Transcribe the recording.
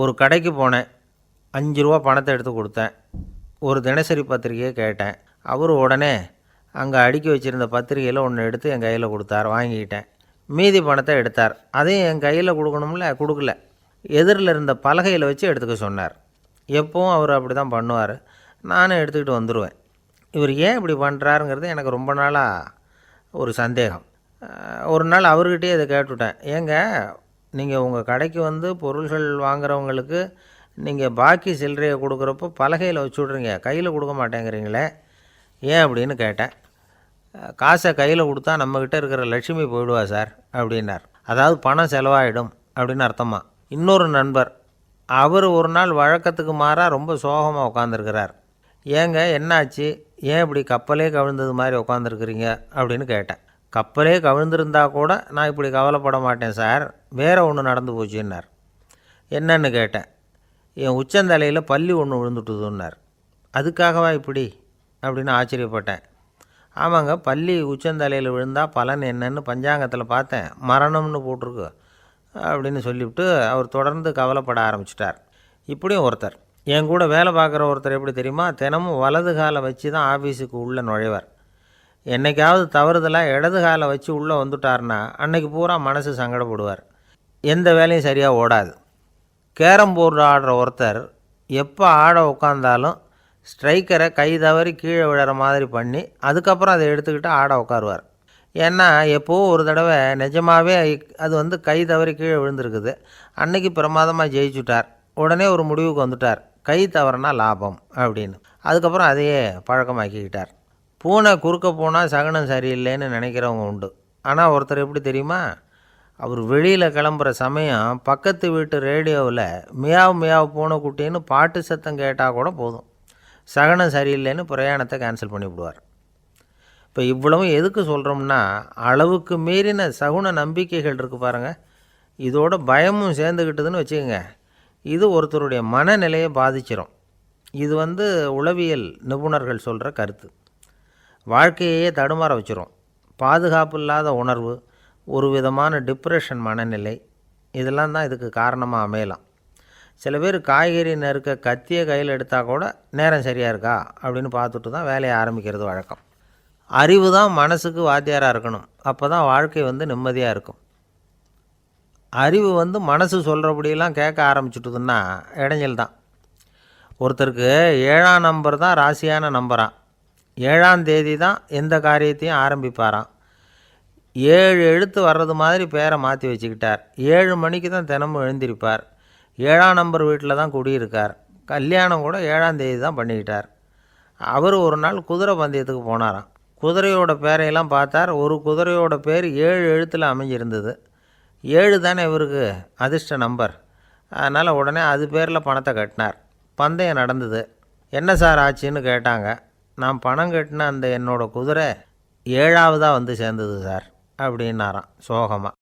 ஒரு கடைக்கு போனேன். அஞ்சு ரூபா பணத்தை எடுத்து கொடுத்தேன். ஒரு தினசரி பத்திரிக்கையை கேட்டேன். அவர் உடனே அங்கே அடுக்கி வச்சுருந்த பத்திரிக்கையில் ஒன்று எடுத்து என் கையில் கொடுத்தார் வாங்கிக்கிட்டேன். மீதி பணத்தை எடுத்தார். அதையும் என் கையில் கொடுக்கணும்ல? கொடுக்கல. எதிரில் இருந்த பலகையில் வச்சு எடுத்துக்க சொன்னார். எப்போவும் அவர் அப்படி தான் பண்ணுவார். நானும் எடுத்துக்கிட்டு வந்துடுவேன் இவர் ஏன் இப்படி பண்ணுறாருங்கிறது எனக்கு ரொம்ப நாளாக ஒரு சந்தேகம். ஒரு நாள் அவர்கிட்டயே இதை கேட்டுவிட்டேன் ஏங்க நீங்கள் உங்கள் கடைக்கு வந்து பொருள்கள் வாங்குறவங்களுக்கு நீங்கள் பாக்கி சில்லறையை கொடுக்குறப்போ பலகையில் வச்சு விட்றீங்க. கையில் கொடுக்க மாட்டேங்கிறீங்களே. ஏன் அப்படின்னு கேட்டேன். காசை கையில் கொடுத்தா நம்மக்கிட்ட இருக்கிற லட்சுமி போயிடுவா சார் அப்படின்னார். அதாவது பணம் செலவாயிடும் அப்படின்னு அர்த்தமா? இன்னொரு நண்பர் அவர் ஒரு நாள் வழக்கத்துக்கு மாறாக ரொம்ப சோகமாக உட்காந்துருக்கிறார் ஏங்க என்னாச்சு? ஏன் இப்படி கப்பலே கவிழ்ந்தது மாதிரி உட்காந்துருக்குறீங்க அப்படின்னு கேட்டேன். கப்பலே கவிழ்ந்திருந்தா கூட நான் இப்படி கவலைப்பட மாட்டேன் சார். வேறு ஒன்று நடந்து போச்சுன்னார். என்னன்னு கேட்டேன். என் உச்சந்தலையில் பள்ளி ஒன்று விழுந்துட்டுதுன்னார். அதுக்காகவா இப்படி? அப்படின்னு ஆச்சரியப்பட்டேன். ஆமாங்க பள்ளி உச்சந்தலையில் விழுந்தால் பலன் என்னன்னு பஞ்சாங்கத்தில் பார்த்தேன். மரணம்னு போட்டிருக்கு அப்படின்னு சொல்லிவிட்டு அவர் தொடர்ந்து கவலைப்பட ஆரம்பிச்சிட்டார். இப்படியும் ஒருத்தர். என் கூட வேலை பார்க்குற ஒருத்தர் எப்படி தெரியுமா? தினமும் வலது காலை வச்சு தான் ஆஃபீஸுக்கு உள்ளே நுழைவார். என்னைக்காவது தவறுதலாக இடது காலை வச்சு உள்ளே வந்துட்டார்னா அன்னைக்கு பூரா மனசு சங்கடப்படுவார். எந்த வேலையும் சரியாக ஓடாது. கேரம் போர்டு ஆடுற ஒருத்தர் எப்போ ஆட உட்காந்தாலும் ஸ்ட்ரைக்கரை கை தவறி கீழே விழுற மாதிரி பண்ணி அதுக்கப்புறம் அதை எடுத்துக்கிட்டு ஆட உட்காருவார் ஏன்னா எப்போவும் ஒரு தடவை நிஜமாகவே அது வந்து கை தவறி கீழே விழுந்திருக்குது. அன்னைக்கு பிரமாதமாக ஜெயிச்சுட்டார். உடனே ஒரு முடிவுக்கு வந்துட்டார். கை தவறுனா லாபம் அப்படின்னு. அதுக்கப்புறம் அதையே பழக்கமாக்கிக்கிட்டார். பூனை குறுக்க போனால் சகனம் சரியில்லைன்னு நினைக்கிறவங்க உண்டு. ஆனால் ஒருத்தர் எப்படி தெரியுமா? அவர் வெளியில் கிளம்புற சமயம் பக்கத்து வீட்டு ரேடியோவில் மியாவ் மியாவ் பூனை குட்டின்னு பாட்டு சத்தம் கேட்டால் கூட போதும். சகனம் சரியில்லைன்னு பிரயாணத்தை கேன்சல் பண்ணிவிடுவார் இப்போ இவ்வளவும் எதுக்கு சொல்கிறோம்னா அளவுக்கு மீறின சகுன நம்பிக்கைகள் இருக்குது பாருங்கள் இதோட பயமும் சேர்ந்துக்கிட்டதுன்னு வச்சுக்கோங்க. இது ஒருத்தருடைய மனநிலையை பாதிச்சிரும். இது வந்து உளவியல் நிபுணர்கள் சொல்கிற கருத்து. வாழ்க்கையே தடுமாற வச்சிரும். பாதுகாப்பு இல்லாத உணர்வு ஒரு விதமான டிப்ரெஷன் மனநிலை இதெல்லாம் தான் இதுக்கு காரணமாக அமையலாம். சில பேர் காய்கறி நறுக்க கத்தியை கையில் எடுத்தால் கூட நேரம் சரியாக இருக்கா? அப்படின்னு பார்த்துட்டு தான் வேலையை ஆரம்பிக்கிறது வழக்கம். அறிவு தான் மனசுக்கு வாத்தியாராக இருக்கணும். அப்போ தான் வாழ்க்கை வந்து நிம்மதியாக இருக்கும். அறிவு வந்து மனசு சொல்கிறபடியெல்லாம் கேட்க ஆரம்பிச்சுட்டுதுன்னா இடைஞ்சல் தான். ஒருத்தருக்கு ஏழாம் நம்பர் தான் ராசியான நம்பராக ஏழாம் தேதி தான் எந்த காரியத்தையும் ஆரம்பிப்பாராம். ஏழு எழுத்து வர்றது மாதிரி பேரை மாற்றி வச்சுக்கிட்டார். ஏழு மணிக்கு தான் தினமும் எழுந்திருப்பார். ஏழாம் நம்பர் வீட்டில் தான் குடியிருக்கார். கல்யாணம் கூட ஏழாம் தேதி தான் பண்ணிக்கிட்டார். அவர் ஒரு நாள் குதிரை பந்தயத்துக்கு போனாராம். குதிரையோட பேரையெல்லாம் பார்த்தார். ஒரு குதிரையோட பேர் ஏழு எழுத்தில் அமைஞ்சிருந்தது. ஏழு தானே இவருக்கு அதிர்ஷ்ட நம்பர். அதனால் உடனே அது பேரில் பணத்தை கட்டினார். பந்தயம் நடந்தது. என்ன சார் ஆச்சுன்னு கேட்டாங்க. நான் பணம் கட்டின அந்த என்னோடய குதிரை ஏழாவதாக வந்து சேர்ந்தது சார் அப்படின்னாராம் சோகமாக